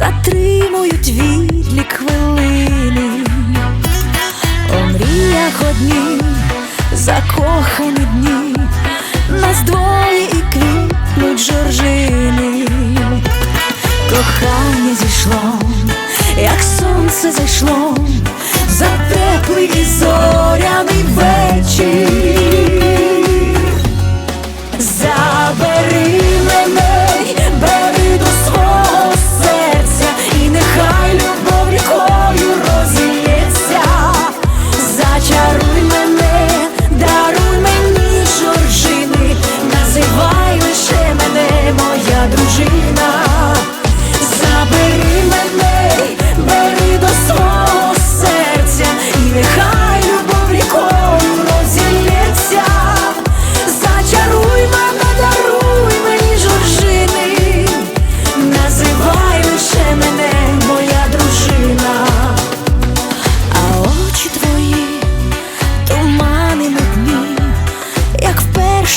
затримують вітлі хвилини, у мріях одні, закохані дні, нас двоє і квітнуть жоржини, кохання зійшло, як сонце зайшло, за теплий і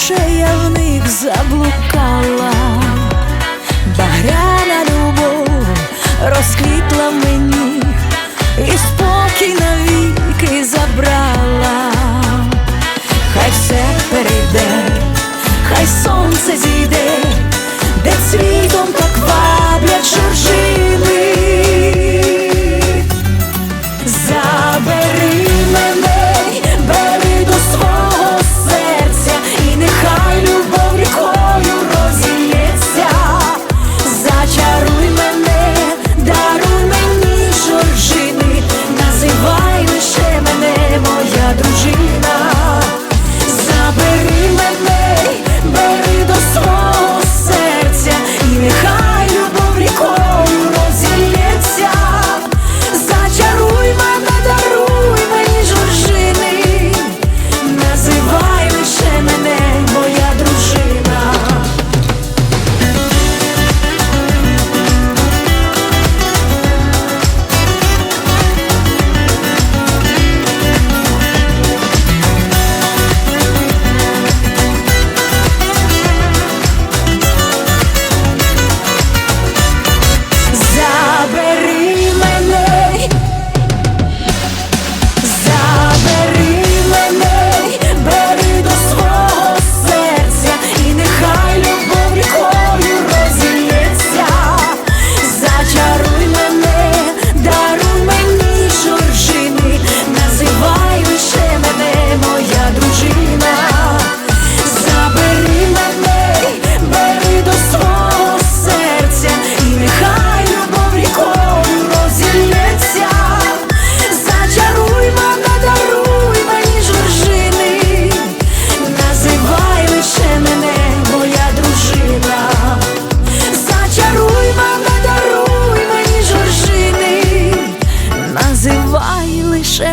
душе я в них заблукала, багряна любов розквітла мені, і спокій навіки забрала, хай все перейде, хай сонце зійде, де світом так варто.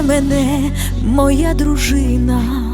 мене моя дружина.